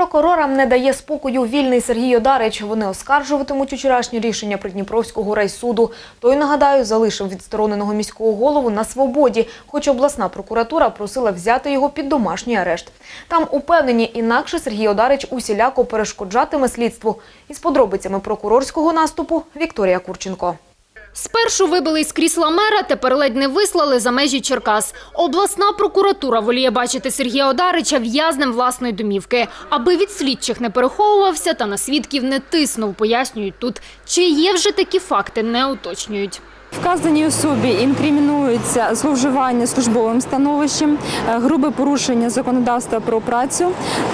Прокурорам не дає спокою вільний Сергій Одарич. Вони оскаржуватимуть вчорашнє рішення Придніпровського райсуду. Той, нагадаю, залишив відстороненого міського голову на свободі, хоч обласна прокуратура просила взяти його під домашній арешт. Там упевнені, інакше Сергій Одарич усіляко перешкоджатиме слідству. Із подробицями прокурорського наступу Вікторія Курченко. Спершу вибили із крісла мера, тепер ледь не вислали за межі Черкас. Обласна прокуратура воліє бачити Сергія Одарича в'язнем власної домівки, аби від слідчих не переховувався та на свідків не тиснув, пояснюють тут. Чи є вже такі факти, не уточнюють. Вказаній особі інкримінується зловживання службовим становищем, е, грубе порушення законодавства про працю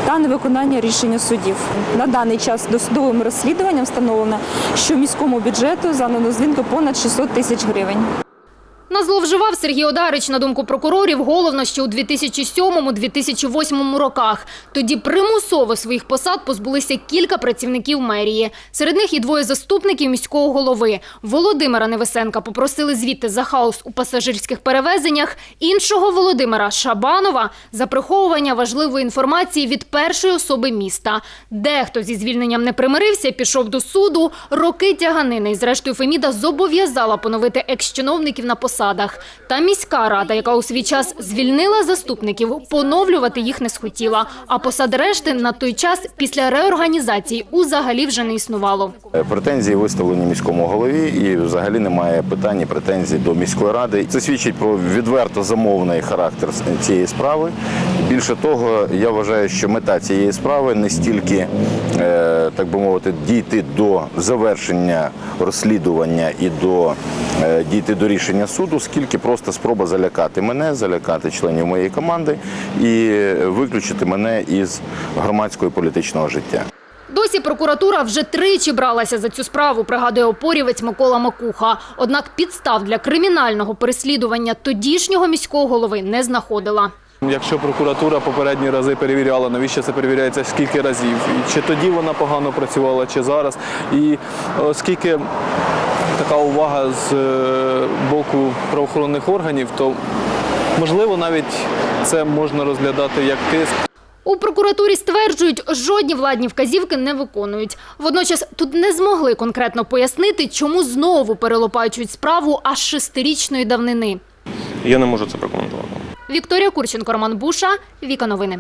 та невиконання рішення судів. На даний час досудовим розслідуванням встановлено, що міському бюджету завдано звінку понад 600 тисяч гривень. Назловживав Сергій Одарич, на думку прокурорів, головно ще у 2007-2008 роках. Тоді примусово своїх посад позбулися кілька працівників мерії. Серед них і двоє заступників міського голови. Володимира Невесенка попросили звідти за хаос у пасажирських перевезеннях, іншого Володимира Шабанова за приховування важливої інформації від першої особи міста. Дехто зі звільненням не примирився, пішов до суду. Роки тяганини. І зрештою Феміда зобов'язала поновити екс-чиновників на посадах. Та міська рада, яка у свій час звільнила заступників, поновлювати їх не схотіла. А посад решти на той час після реорганізації узагалі вже не існувало. Е, Претензії виставлені міському голові і взагалі немає питань і претензій до міської ради. Це свідчить про відверто замовний характер цієї справи. Більше того, я вважаю, що мета цієї справи не стільки, е, так би мовити, дійти до завершення розслідування і до е, дійти до рішення суду, скільки просто спроба залякати мене, залякати членів моєї команди і виключити мене із громадського і політичного життя. Досі прокуратура вже тричі бралася за цю справу, пригадує опорівець Микола Макуха. Однак підстав для кримінального переслідування тодішнього міського голови не знаходила. Якщо прокуратура попередні рази перевіряла, навіщо це перевіряється скільки разів? І чи тоді вона погано працювала, чи зараз? І оскільки така увага з е, боку правоохоронних органів, то можливо навіть це можна розглядати як тиск. У прокуратурі стверджують, жодні владні вказівки не виконують. Водночас тут не змогли конкретно пояснити, чому знову перелопачують справу аж шестирічної давнини. Я не можу це прокоментувати. Вікторія Курченко, Роман Буша, Віка Новини.